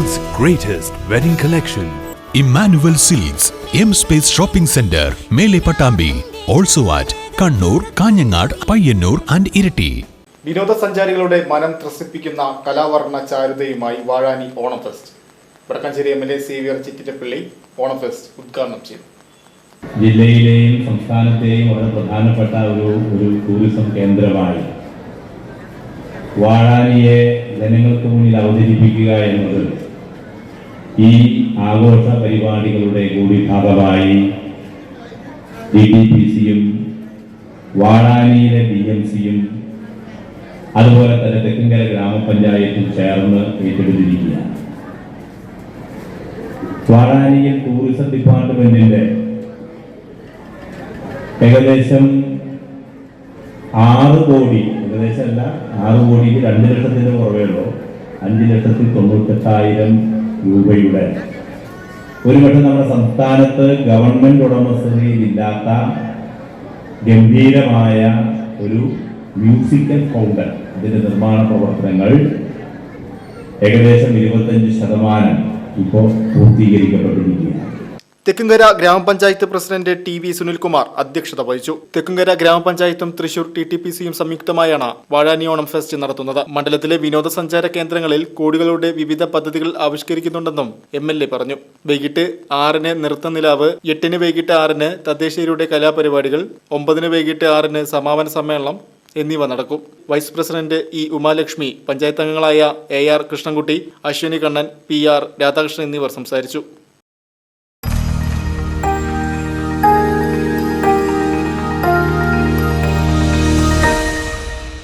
greatest wedding collection Emmanuel Silks M space shopping centre Mele Pattambi also at Kannur Kanhangad Payyannur and Iritty വിനോദസഞ്ചാരികളുടെ മനം ത്രസിപ്പിക്കുന്ന കലാവർണ ചാരുതയുമായി Vazhani Onam fest Vadakkanchery M L A Xavier Chittilappally Onam fest ഉദ്ഘാടനം ചെയ്തു. ജില്ലയിലെയും സംസ്ഥാനത്തെയും വളരെ പ്രധാനപ്പെട്ട ഒരു ഒരു ടൂറിസം കേന്ദ്രമായി. വാഴാനിയെ ജനങ്ങൾക്ക് മുന്നിൽ അവതരിപ്പിക്കുക എന്നത് ഈ ആഘോഷ പരിപാടികളുടെ കൂടി ഭാഗമായി ഡി ടി പി സിയും വാഴാനിയിലെ ഡി എം സിയും അതുപോലെ തന്നെ തെക്കിങ്കര ഗ്രാമപഞ്ചായത്തും ചേർന്ന് ഏറ്റെടുത്തിരിക്കുകയാണ്. വാഴാനിയിൽ ടൂറിസം ഡിപ്പാർട്ട്മെന്റിന്റെ ഏകദേശം ആറ് കോടി ഏകദേശം അല്ല ആറ് കോടിക്ക് രണ്ട് ലക്ഷത്തിന്റെ കുറവേ ഉള്ളൂ. അഞ്ച് ലക്ഷത്തി തൊണ്ണൂറ്റെട്ടായിരം രൂപയുടെ. ഒരുപക്ഷെ നമ്മുടെ സംസ്ഥാനത്ത് ഗവൺമെന്റ് ഉടമസ്ഥതയിലില്ലാത്ത ഗംഭീരമായ ഒരു മ്യൂസിക്കൽ ഫൗണ്ടൻ ഇതിന്റെ നിർമ്മാണ പ്രവർത്തനങ്ങൾ ഏകദേശം ഇരുപത്തഞ്ച് ശതമാനം ഇപ്പോൾ പൂർത്തീകരിക്കപ്പെട്ടിരിക്കുകയാണ്. തെക്കുംകര ഗ്രാമപഞ്ചായത്ത് പ്രസിഡന്റ് ടി വി സുനിൽകുമാർ അധ്യക്ഷത വഹിച്ചു. തെക്കുംകര ഗ്രാമപഞ്ചായത്തും തൃശൂർ ടി ടി പി സിയും സംയുക്തമായാണ് വാഴാനി ഓണം ഫെസ്റ്റ് നടത്തുന്നത്. മണ്ഡലത്തിലെ വിനോദസഞ്ചാര കേന്ദ്രങ്ങളിൽ കോടികളുടെ വിവിധ പദ്ധതികൾ ആവിഷ്കരിക്കുന്നുണ്ടെന്നും എം എൽ എ പറഞ്ഞു. വൈകിട്ട് ആറിന് നൃത്തനിലാവ് എട്ടിന് വൈകിട്ട് ആറിന് തദ്ദേശീയരുടെ കലാപരിപാടികൾ ഒമ്പതിന് വൈകിട്ട് ആറിന് സമാപന സമ്മേളനം എന്നിവ നടക്കും. Vice president E Umalakshmi panchayat അംഗങ്ങളായ A R Krishnankutty Aswini Kannan P R Radhakrishnan എന്നിവർ സംസാരിച്ചു.